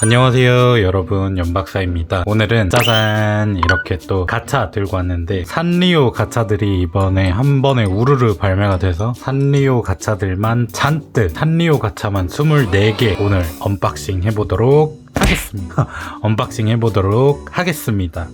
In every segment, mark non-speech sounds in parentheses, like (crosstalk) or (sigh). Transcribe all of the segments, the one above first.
안녕하세요 여러분. 연박사입니다. 오늘은 짜잔. 이렇게 또 가차 들고 왔는데 산리오 가차들이 이번에 한 번에 우르르 발매가 돼서 산리오 가차들만 잔뜩 산리오 가차만 24개 오늘 언박싱 해보도록 하겠습니다. (laughs) 언박싱 해보도록 하겠습니다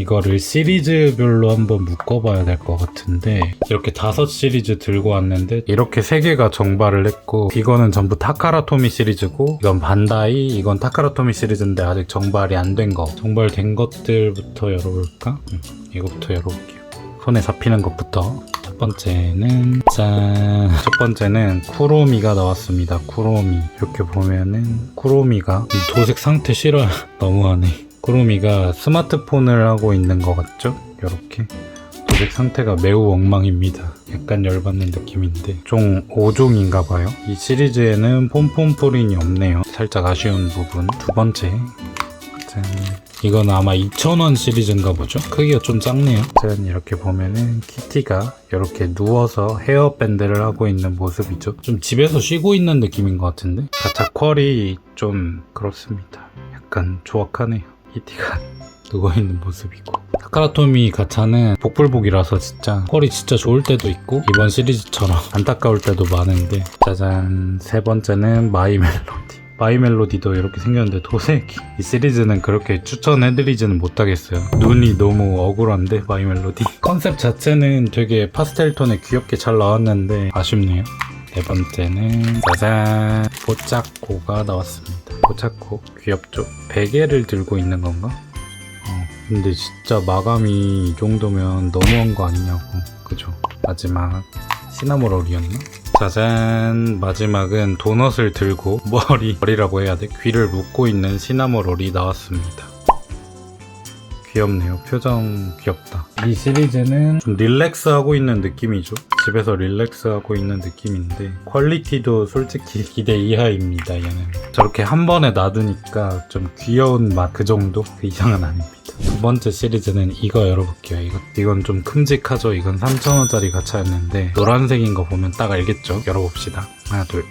이거를 시리즈별로 한번 묶어봐야 될 것 같은데 이렇게 다섯 시리즈 들고 왔는데 이렇게 세 개가 정발을 했고 이거는 전부 타카라토미 시리즈고 이건 반다이 이건 타카라토미 시리즈인데 아직 정발이 안 된 거 정발된 것들부터 열어볼까? 음, 이거부터 열어볼게요 손에 잡히는 것부터 첫 번째는 짠. 첫 번째는 쿠로미가 나왔습니다. 쿠로미. 이렇게 보면은 쿠로미가 이 도색 상태 싫어요. (laughs) 너무하네. 쿠로미가 스마트폰을 하고 있는 것 같죠? 이렇게. 도색 상태가 매우 엉망입니다. 약간 열받는 느낌인데 총 5종인가 봐요. 이 시리즈에는 폼폼프린이 없네요. 살짝 아쉬운 부분. 두 번째. 짠. 이건 아마 2,000원 시리즈인가 보죠? 크기가 좀 작네요. 짠, 이렇게 보면은 키티가 이렇게 누워서 헤어밴드를 하고 있는 모습이죠. 좀 집에서 쉬고 있는 느낌인 것 같은데? 가차 퀄이 좀 그렇습니다. 약간 조악하네요. 키티가 (laughs) 누워있는 모습이고. 타카라토미 가차는 복불복이라서 진짜 퀄이 진짜 좋을 때도 있고 이번 시리즈처럼 (laughs) 안타까울 때도 많은데. 짜잔. 세 번째는 마이 멜로디. 마이 멜로디도 이렇게 생겼는데 도색이. 이 시리즈는 그렇게 추천해드리지는 못하겠어요. 눈이 너무 억울한데 마이 멜로디. 컨셉 자체는 되게 파스텔 톤에 귀엽게 잘 나왔는데 아쉽네요. 네 번째는 짜잔. 포차코가 나왔습니다 포차코 귀엽죠? 베개를 들고 있는 건가? 어, 근데 진짜 마감이 이 정도면 너무한 거 아니냐고. 그죠? 마지막 시나모롤이었나? 짜잔. 마지막은 도넛을 들고 머리 머리라고 해야 돼? 귀를 묶고 있는 시나모롤이 나왔습니다 귀엽네요. 표정 귀엽다. 이 시리즈는 좀 릴렉스하고 있는 느낌이죠. 집에서 릴렉스하고 있는 느낌인데 퀄리티도 솔직히 기대 이하입니다 얘는. 저렇게 한 번에 놔두니까 좀 귀여운 맛 그 정도? 그 이상은 아닙니다. 두 번째 시리즈는 이거 열어볼게요. 이거, 이건 좀 큼직하죠? 이건 3,000원짜리 가차였는데 노란색인 거 보면 딱 알겠죠? 열어봅시다. 하나 둘.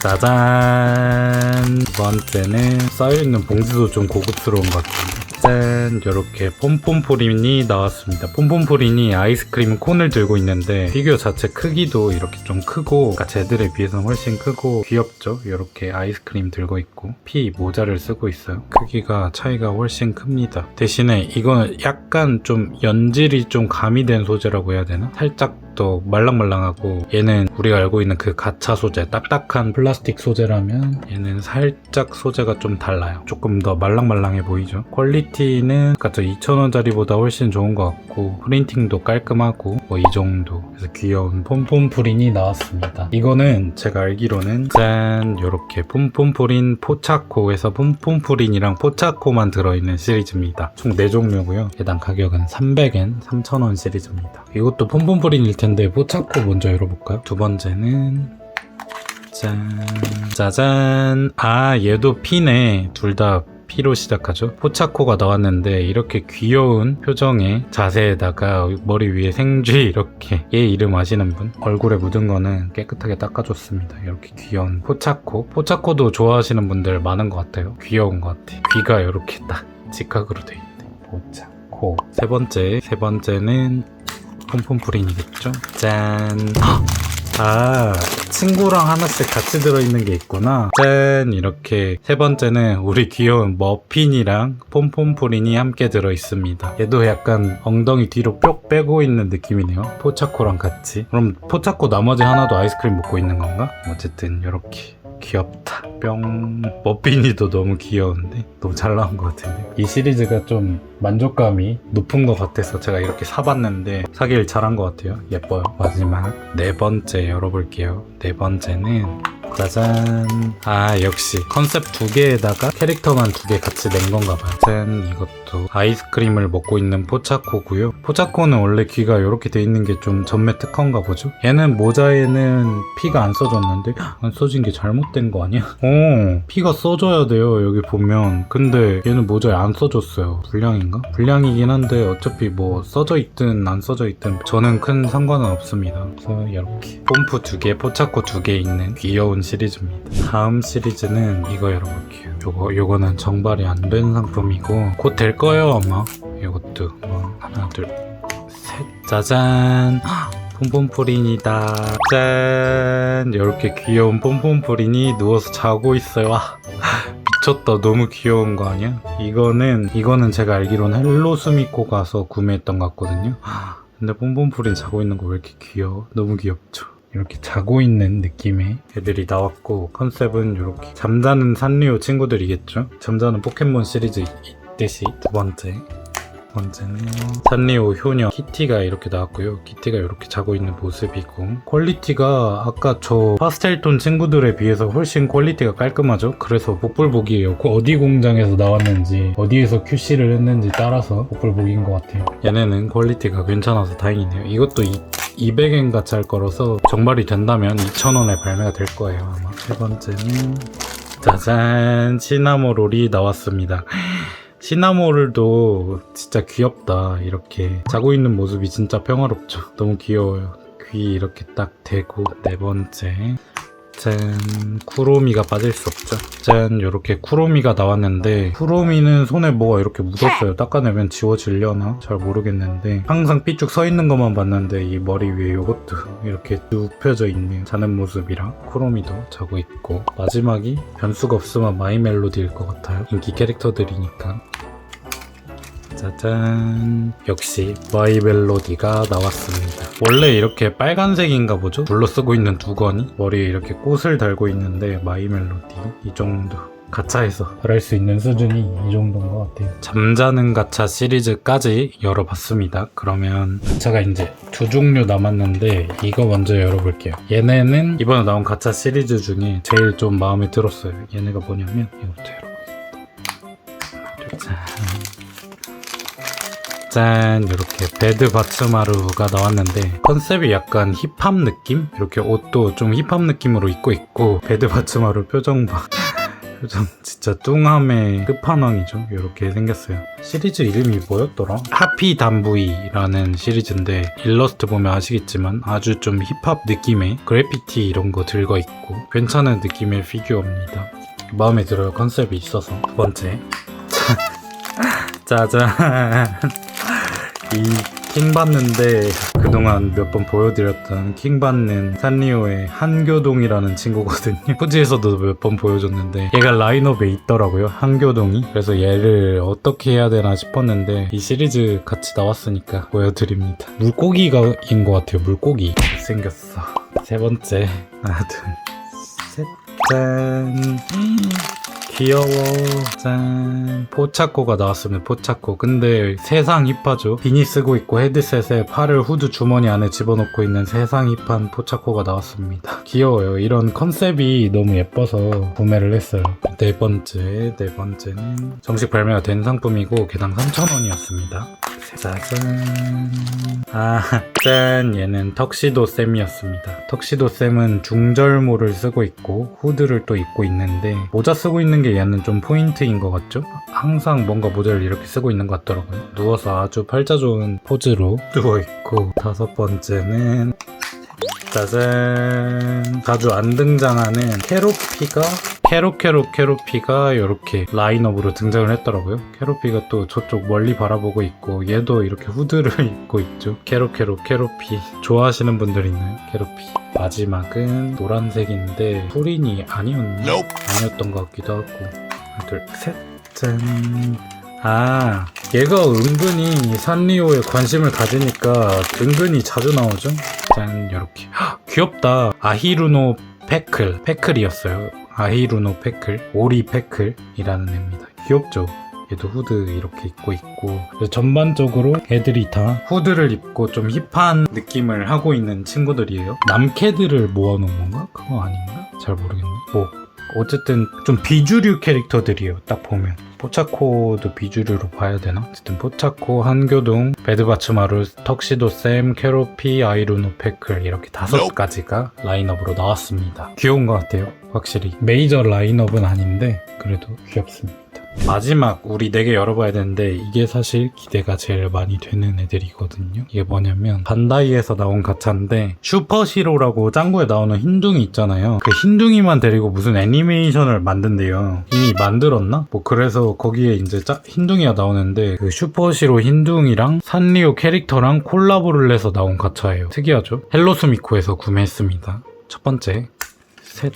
짜잔! 두 번째는 쌓여있는 봉지도 좀 고급스러운 것 같은데 짠 이렇게 폼폼프린이 나왔습니다. 폼폼프린이 아이스크림 콘을 들고 있는데 피규어 자체 크기도 이렇게 좀 크고 그러니까 쟤들에 비해서는 훨씬 크고 귀엽죠? 이렇게 아이스크림 들고 있고 피 모자를 쓰고 있어요. 크기가 차이가 훨씬 큽니다. 대신에 이거는 약간 좀 연질이 좀 가미된 소재라고 해야 되나? 살짝 더 말랑말랑하고 얘는 우리가 알고 있는 그 가차 소재 딱딱한 플라스틱 소재라면 얘는 살짝 소재가 좀 달라요. 조금 더 말랑말랑해 보이죠? 퀄리티 는 아까 저 2,000원짜리보다 훨씬 좋은 것 같고 프린팅도 깔끔하고 뭐 이 정도. 그래서 귀여운 폼폼 프린이 나왔습니다. 이거는 제가 알기로는 짠 요렇게 폼폼 프린 포차코에서 폼폼 프린이랑 포차코만 들어있는 시리즈입니다. 총 4종류고요. 해당 가격은 300엔 3,000원 시리즈입니다. 이것도 폼폼 프린일 텐데 포차코 먼저 열어볼까요? 두 번째는 짠 짜잔. 아 얘도 피네 둘 다 피로 시작하죠. 포차코가 나왔는데 이렇게 귀여운 표정의 자세에다가 머리 위에 생쥐 이렇게 얘 이름 아시는 분? 얼굴에 묻은 거는 깨끗하게 닦아줬습니다. 이렇게 귀여운 포차코. 포차코도 좋아하시는 분들 많은 것 같아요. 귀여운 것 같아. 귀가 이렇게 딱 직각으로 돼 있네 포차코. 세 번째 세 번째는 폼폼프린이겠죠? 짠 아, 친구랑 하나씩 같이 들어있는 게 있구나. 짠! 이렇게. 세 번째는 우리 귀여운 머핀이랑 폼폼프린이 함께 들어있습니다. 얘도 약간 엉덩이 뒤로 뿅 빼고 있는 느낌이네요. 포차코랑 같이. 그럼 포차코 나머지 하나도 아이스크림 먹고 있는 건가? 어쨌든, 이렇게. 귀엽다. 뿅. 머핀이도 너무 귀여운데? 너무 잘 나온 것 같은데? 이 시리즈가 좀 만족감이 높은 것 같아서 제가 이렇게 사봤는데 사길 잘한 것 같아요. 예뻐요. 마지막 네 번째 열어볼게요. 네 번째는 짜잔. 아, 역시 컨셉 두 개에다가 캐릭터만 두 개 같이 낸 건가 봐요. 짠, 이것도 아이스크림을 먹고 있는 포차코고요. 포차코는 원래 귀가 이렇게 돼 있는 게 좀 전매 특허인가 보죠? 얘는 모자에는 피가 안 써졌는데 안 써진 게 잘못된 거 아니야? 어, 피가 써줘야 돼요. 여기 보면. 근데 얘는 모자에 안 써줬어요. 불량인가? 불량이긴 한데 어차피 뭐 써져 있든 안 써져 있든 저는 큰 상관은 없습니다. 그래서 이렇게 pom프 두 개, 포차코 두 개 있는 귀여운 시리즈입니다. 다음 시리즈는 이거 열어볼게요. 요거, 요거는 정발이 안 된 상품이고 곧 될 거예요 아마. 이것도 뭐 하나 둘 셋. 짜잔. 폼폼프린이다. 짠. 이렇게 귀여운 폼폼프린이 누워서 자고 있어요. 와. 미쳤다. 너무 귀여운 거 아니야? 이거는 이거는 제가 알기로는 헬로 스미코 가서 구매했던 것 같거든요. 근데 폼폼프린 자고 있는 거 왜 이렇게 귀여워? 너무 귀엽죠? 이렇게 자고 있는 느낌의 애들이 나왔고 컨셉은 이렇게 잠자는 산리오 친구들이겠죠? 잠자는 포켓몬 시리즈 있듯이 두 번째. 두 번째는 산리오 효녀 키티가 이렇게 나왔고요. 키티가 이렇게 자고 있는 모습이고. 퀄리티가 아까 저 파스텔톤 친구들에 비해서 훨씬 퀄리티가 깔끔하죠? 그래서 복불복이에요. 그 어디 공장에서 나왔는지 어디에서 QC를 했는지 따라서 복불복인 것 같아요. 얘네는 퀄리티가 괜찮아서 다행이네요. 이것도 이 200엔 같이 할 거라서 정발이 된다면 2,000원에 발매가 될 거예요 아마. 세 번째는 짜잔! 시나모 롤이 나왔습니다. 시나모롤도 진짜 귀엽다 이렇게. 자고 있는 모습이 진짜 평화롭죠. 너무 귀여워요. 귀 이렇게 딱 대고 네 번째 짠. 쿠로미가 빠질 수 없죠. 짠. 요렇게 쿠로미가 나왔는데 쿠로미는 손에 뭐가 이렇게 묻었어요. 닦아내면 지워지려나? 잘 모르겠는데 항상 삐쭉 서 있는 것만 봤는데 이 머리 위에 요것도 이렇게 눕혀져 있는 자는 모습이랑 쿠로미도 자고 있고 마지막이 변수가 없으면 마이 멜로디일 것 같아요. 인기 캐릭터들이니까 짜잔. 역시 마이 멜로디가 나왔습니다. 원래 이렇게 빨간색인가 보죠? 둘러쓰고 있는 두건이 머리에 이렇게 꽃을 달고 있는데 마이 멜로디 이 정도. 가차에서 그럴 수 있는 수준이 이 정도인 것 같아요. 잠자는 가차 시리즈까지 열어봤습니다. 그러면 가차가 이제 두 종류 남았는데 이거 먼저 열어볼게요. 얘네는 이번에 나온 가차 시리즈 중에 제일 좀 마음에 들었어요. 얘네가 뭐냐면 이것도 열어보겠습니다. 짠 짠 이렇게 베드 바츠마루가 나왔는데 컨셉이 약간 힙합 느낌? 이렇게 옷도 좀 힙합 느낌으로 입고 있고 베드 바츠마루 표정 봐. (laughs) 표정 진짜 뚱함의 끝판왕이죠. 이렇게 생겼어요. 시리즈 이름이 뭐였더라? 하피 담부이라는 시리즈인데 일러스트 보면 아시겠지만 아주 좀 힙합 느낌의 그래피티 이런 거 들거 있고 괜찮은 느낌의 피규어입니다. 마음에 들어요. 컨셉이 있어서. 두 번째. (laughs) 짜잔 이킹 받는데 그동안 몇 번 보여드렸던 킹 받는 산리오의 한교동이라는 친구거든요. (laughs) 후지에서도 몇 번 보여줬는데 얘가 라인업에 있더라고요. 한교동이. 그래서 얘를 어떻게 해야 되나 싶었는데 이 시리즈 같이 나왔으니까 보여드립니다. 물고기가 인 것 같아요. 물고기. 생겼어. 세 번째. 하나 둘 셋. 짠. 귀여워. 짠. 포차코가 나왔습니다. 포차코. 근데 세상 힙하죠. 비니 쓰고 있고 헤드셋에 팔을 후드 주머니 안에 집어넣고 있는 세상 힙한 포차코가 나왔습니다. 귀여워요. 이런 컨셉이 너무 예뻐서 구매를 했어요. 네 번째. 네 번째는 정식 발매가 된 상품이고 개당 3,000원이었습니다. 짜잔. 아, 짠. 얘는 턱시도 쌤이었습니다. 턱시도 쌤은 중절모를 쓰고 있고 후드를 또 입고 있는데 모자 쓰고 있는 게 얘는 좀 포인트인 것 같죠? 항상 뭔가 모자를 이렇게 쓰고 있는 것 같더라고요. 누워서 아주 팔자 좋은 포즈로 누워 있고 다섯 번째는 짜잔 자주 안 등장하는 캐로피가 캐로캐로 캐로피가 이렇게 라인업으로 등장을 했더라고요 캐로피가 또 저쪽 멀리 바라보고 있고 얘도 이렇게 후드를 (laughs) 입고 있죠 캐로캐로 캐로피 좋아하시는 분들 있나요? 캐로피 마지막은 노란색인데 프린이 아니었나? 아니었던 것 같기도 하고 하나 둘셋 짠 아, 얘가 은근히 산리오에 관심을 가지니까 은근히 자주 나오죠? 짠, 요렇게. 헉, (gasps) 귀엽다. 아히루노 패클. 패클이었어요. 아히루노 패클. 오리 패클이라는 애입니다. 귀엽죠? 얘도 후드 이렇게 입고 있고 전반적으로 애들이 다 후드를 입고 좀 힙한 느낌을 하고 있는 친구들이에요 남캐들을 모아놓은 건가? 그거 아닌가? 잘 모르겠네 뭐 어쨌든 좀 비주류 캐릭터들이에요 딱 보면. 포차코도 비주류로 봐야 되나? 어쨌든 포차코, 한교동, 베드바츠마루, 턱시도 쌤, 캐로피, 아이루노 패클 이렇게 다섯 가지가 라인업으로 나왔습니다. 귀여운 것 같아요 확실히. 메이저 라인업은 아닌데 그래도 귀엽습니다 마지막 우리 4개 열어봐야 되는데 이게 사실 기대가 제일 많이 되는 애들이거든요. 이게 뭐냐면 반다이에서 나온 가차인데 슈퍼시로라고 짱구에 나오는 흰둥이 있잖아요. 그 흰둥이만 데리고 무슨 애니메이션을 만든대요. 이미 만들었나? 뭐 그래서 거기에 이제 짜, 흰둥이가 나오는데 그 슈퍼시로 흰둥이랑 산리오 캐릭터랑 콜라보를 해서 나온 가차예요. 특이하죠? 헬로스미코에서 구매했습니다. 첫 번째 셋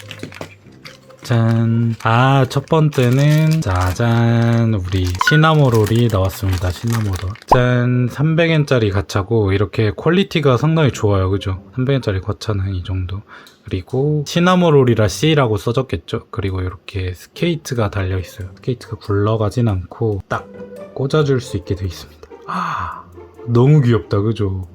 짠. 아, 첫 번째는, 짜잔. 우리 시나모롤이 나왔습니다. 시나모롤. 짠. 300엔짜리 가차고, 이렇게 퀄리티가 상당히 좋아요. 그죠? 300엔짜리 가차는 이 정도. 그리고, 시나모롤이라 C라고 써졌겠죠? 그리고 이렇게 스케이트가 달려있어요. 스케이트가 굴러가진 않고, 딱 꽂아줄 수 있게 되어 있습니다. 아, 너무 귀엽다. 그죠?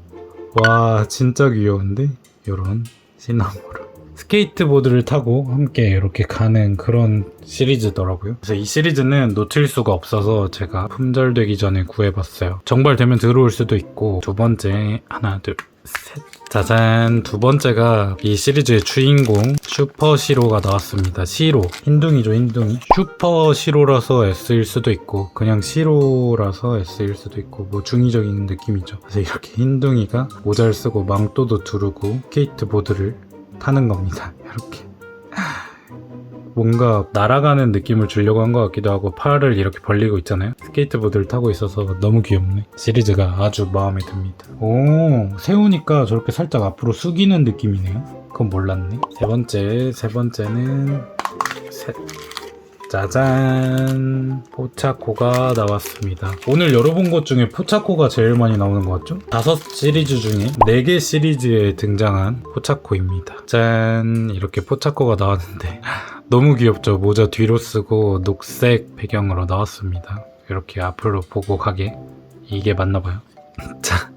와, 진짜 귀여운데? 요런 시나모롤. 스케이트보드를 타고 함께 이렇게 가는 그런 시리즈더라고요. 그래서 이 시리즈는 놓칠 수가 없어서 제가 품절되기 전에 구해봤어요. 정발되면 들어올 수도 있고 두 번째 하나 둘 셋. 짜잔 두 번째가 이 시리즈의 주인공 슈퍼 시로가 나왔습니다. 시로 흰둥이죠 흰둥이 슈퍼 시로라서 S일 수도 있고 그냥 시로라서 S일 수도 있고 뭐 중의적인 느낌이죠. 그래서 이렇게 흰둥이가 모자를 쓰고 망토도 두르고 스케이트보드를 타는 겁니다. (laughs) 이렇게. 뭔가 날아가는 느낌을 주려고 한 것 같기도 하고 팔을 이렇게 벌리고 있잖아요. 스케이트보드를 타고 있어서 너무 귀엽네. 시리즈가 아주 마음에 듭니다. 오, 세우니까 저렇게 살짝 앞으로 숙이는 느낌이네요. 그건 몰랐네. 세 번째, 세 번째는 셋. 짜잔. 포차코가 나왔습니다. 오늘 열어본 것 중에 포차코가 제일 많이 나오는 것 같죠? 다섯 시리즈 중에 네 개 시리즈에 등장한 포차코입니다. 짠. 이렇게 포차코가 나왔는데 (laughs) 너무 귀엽죠? 모자 뒤로 쓰고 녹색 배경으로 나왔습니다. 이렇게 앞으로 보고 가게. 이게 맞나봐요. (laughs) 자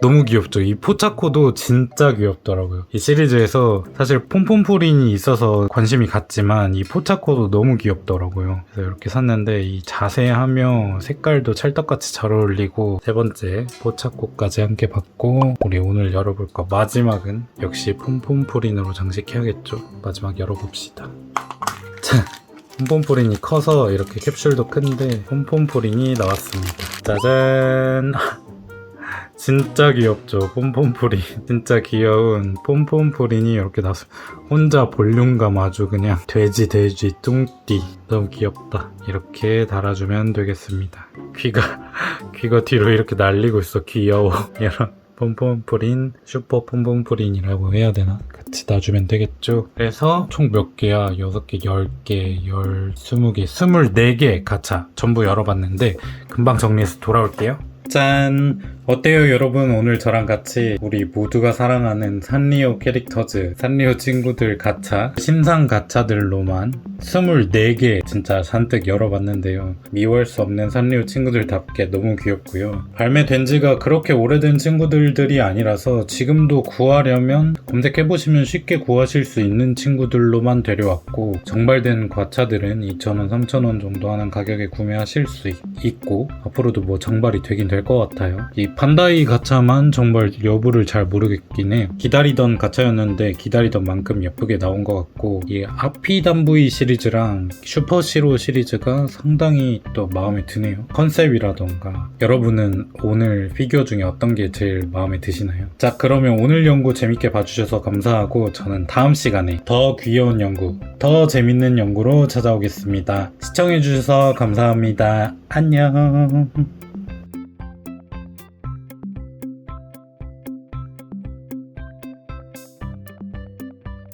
너무 귀엽죠. 이 포차코도 진짜 귀엽더라고요. 이 시리즈에서 사실 폼폼프린이 있어서 관심이 갔지만 이 포차코도 너무 귀엽더라고요. 그래서 이렇게 샀는데 이 자세하며 색깔도 찰떡같이 잘 어울리고 세 번째 포차코까지 함께 받고 우리 오늘 열어볼 거 마지막은 역시 폼폼프린으로 장식해야겠죠. 마지막 열어봅시다. 자. 폼폼프린이 커서 이렇게 캡슐도 큰데 폼폼프린이 나왔습니다. 짜잔! 진짜 귀엽죠. 폼폼프린. (laughs) 진짜 귀여운 폼폼프린이 이렇게 나서 혼자 볼륨감 아주 그냥 돼지 돼지 뚱띠. 너무 귀엽다. 이렇게 달아주면 되겠습니다. 귀가 (laughs) 귀가 뒤로 이렇게 날리고 있어. 귀여워. (laughs) 이런 폼폼프린 슈퍼 폼폼프린이라고 해야 되나? 같이 놔주면 되겠죠? 그래서 총 몇 개야? 6개 10개 10 20개 24개 가차 전부 열어봤는데 금방 정리해서 돌아올게요. 짠! 어때요 여러분? 오늘 저랑 같이 우리 모두가 사랑하는 산리오 캐릭터즈 산리오 친구들 가차 신상 가차들로만 24개 진짜 잔뜩 열어봤는데요. 미워할 수 없는 산리오 친구들답게 너무 귀엽고요. 발매된 지가 그렇게 오래된 친구들들이 아니라서 지금도 구하려면 검색해보시면 쉽게 구하실 수 있는 친구들로만 데려왔고 정발된 가차들은 2,000원 3,000원 정도 하는 가격에 구매하실 수 있, 있고 앞으로도 뭐 정발이 되긴 될 것 같아요. 이 판다이 가차만 정말 여부를 잘 모르겠긴 해. 기다리던 가차였는데 기다리던 만큼 예쁘게 나온 것 같고 이 아피담부이 시리즈랑 슈퍼시로 시리즈가 상당히 또 마음에 드네요. 컨셉이라던가 여러분은 오늘 피규어 중에 어떤 게 제일 마음에 드시나요? 자 그러면 오늘 연구 재밌게 봐주셔서 감사하고 저는 다음 시간에 더 귀여운 연구, 더 재밌는 연구로 찾아오겠습니다. 시청해주셔서 감사합니다. 안녕.